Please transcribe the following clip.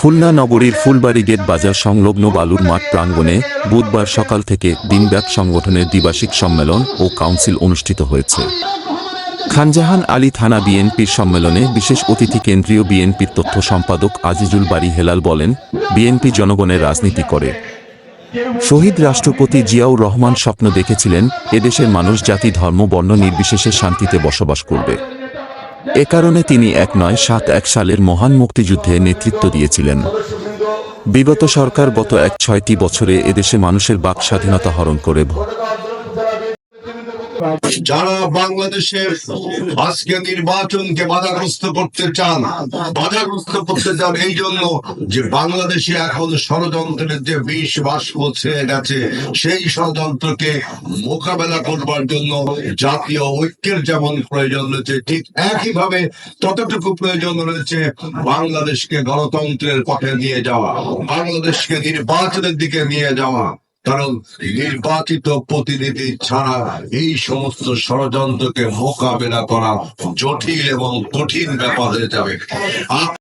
খুলনা নগরীর ফুলবাড়ি গেট বাজার সংলগ্ন বালুর মাঠ প্রাঙ্গণে বুধবার সকাল থেকে দিনব্যাপ সংগঠনের দ্বিবার্ষিক সম্মেলন ও কাউন্সিল অনুষ্ঠিত হয়েছে। খানজাহান আলী থানা বিএনপির সম্মেলনে বিশেষ অতিথি কেন্দ্রীয় বিএনপির তথ্য সম্পাদক আজিজুল বাড়ি হেলাল বলেন, বিএনপি জনগণের রাজনীতি করে। শহীদ রাষ্ট্রপতি জিয়াউর রহমান স্বপ্ন দেখেছিলেন, এদেশের মানুষ জাতি, ধর্ম, বর্ণ নির্বিশেষে শান্তিতে বসবাস করবে। এ কারণে তিনি এক নয় সাত এক সালের মহান মুক্তিযুদ্ধে নেতৃত্ব দিয়েছিলেন। বিগত সরকার গত এক ছয়টি বছরে এদেশে মানুষের বাক স্বাধীনতা হরণ করে যারা বাংলাদেশের আজকে নির্বাচনকে বাধাগ্রস্ত করতে চান, বাধাগ্রস্ত করতে চান এই জন্য যে বাংলাদেশে এখন ষড়যন্ত্রের যে বিষ বাষ্প ছেয়ে গেছে, সেই ষড়যন্ত্রকে মোকাবেলা করবার জন্য জাতীয় ঐক্যের যেমন প্রয়োজন রয়েছে, ঠিক একইভাবে ততটুকু প্রয়োজন রয়েছে বাংলাদেশকে গণতন্ত্রের পথে নিয়ে যাওয়া, বাংলাদেশকে নির্বাচনের দিকে নিয়ে যাওয়া। কারণ নির্বাচিত প্রতিনিধি ছাড়া এই সমস্ত ষড়যন্ত্রকে মোকাবেলা করা জটিল এবং কঠিন ব্যাপার হয়ে যাবে।